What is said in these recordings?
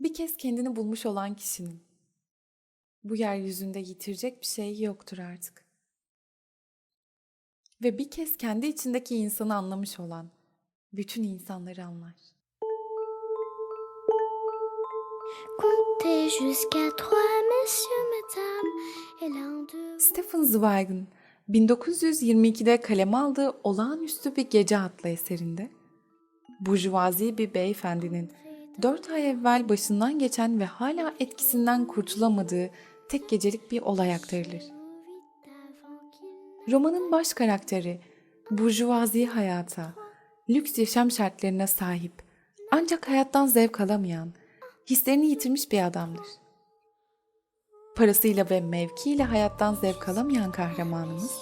Bir kez kendini bulmuş olan kişinin bu yeryüzünde yitirecek bir şey yoktur artık. Ve bir kez kendi içindeki insanı anlamış olan bütün insanları anlar. Stephen Zweig'in 1922'de kaleme aldığı Olağanüstü Bir Gece adlı eserinde burjuvazi bir beyefendinin dört ay evvel başından geçen ve hala etkisinden kurtulamadığı tek gecelik bir olay aktarılır. Romanın baş karakteri burjuvazi hayata, lüks yaşam şartlarına sahip ancak hayattan zevk alamayan, hislerini yitirmiş bir adamdır. Parasıyla ve mevkiyle hayattan zevk alamayan kahramanımız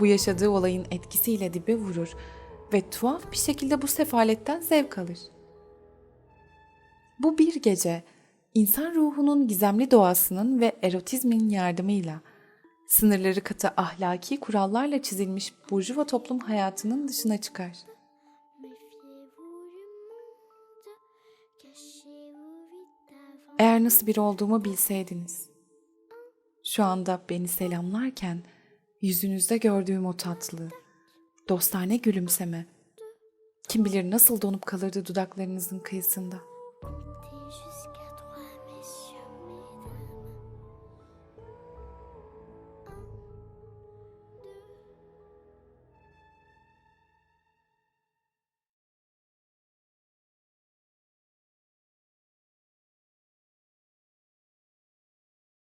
bu yaşadığı olayın etkisiyle dibe vurur ve tuhaf bir şekilde bu sefaletten zevk alır. Bu bir gece insan ruhunun gizemli doğasının ve erotizmin yardımıyla sınırları katı ahlaki kurallarla çizilmiş burjuva toplum hayatının dışına çıkar. Eğer nasıl biri olduğumu bilseydiniz. Şu anda beni selamlarken yüzünüzde gördüğüm o tatlı, dostane gülümseme. Kim bilir nasıl donup kalırdı dudaklarınızın kıyısında.